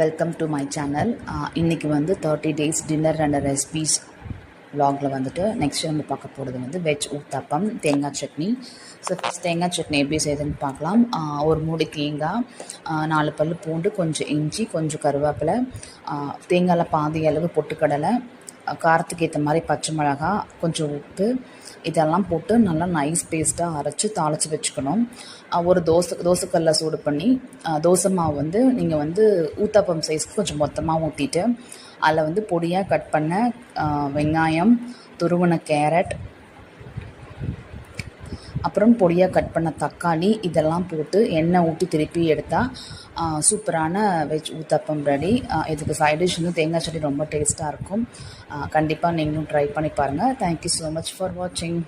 Welcome to my channel இன்றைக்கி வந்து thirty days dinner and recipes வ்ளாகில் வந்துட்டு நெக்ஸ்ட் நம்ம பார்க்க போகிறது வந்து வெஜ் ஊத்தாப்பம் தேங்காய் சட்னி. ஸோ ஃபஸ்ட் தேங்காய் சட்னி எப்படி செய்யுதுன்னு பார்க்கலாம். ஒரு மூடி தேங்காய் நாலு பல் பூண்டு கொஞ்சம் இஞ்சி கொஞ்சம் கருவேப்பிலை தேங்காயில் பாதி அளவு பொட்டுக்கடலை காரத்துக்கு ஏற்ற மாதிரி பச்சை மிளகா கொஞ்சம் உப்பு இதெல்லாம் போட்டு நல்லா நைஸ் பேஸ்ட்டாக அரைச்சி தாளித்து வச்சுக்கணும். ஒரு தோசை தோசைக்கல்ல சூடு பண்ணி தோசை மாவு வந்து நீங்கள் வந்து ஊத்தாப்பம் சைஸ்க்கு கொஞ்சம் மொத்தமாக ஊற்றிட்டு அதில் வந்து பொடியாக கட் பண்ண வெங்காயம் துருவன கேரட் அப்புறம் பொடியாக கட் பண்ண தக்காளி இதெல்லாம் போட்டு எண்ணெய் ஊற்றி திருப்பி எடுத்தால் சூப்பரான வெஜ் ஊத்தப்பம் ரெடி. இதுக்கு சைட் டிஷ் வந்து தேங்காய் சட்னி ரொம்ப டேஸ்ட்டாக இருக்கும். கண்டிப்பாக நீங்களும் ட்ரை பண்ணி பாருங்கள் தேங்க்யூ ஸோ மச் ஃபார் வாட்சிங்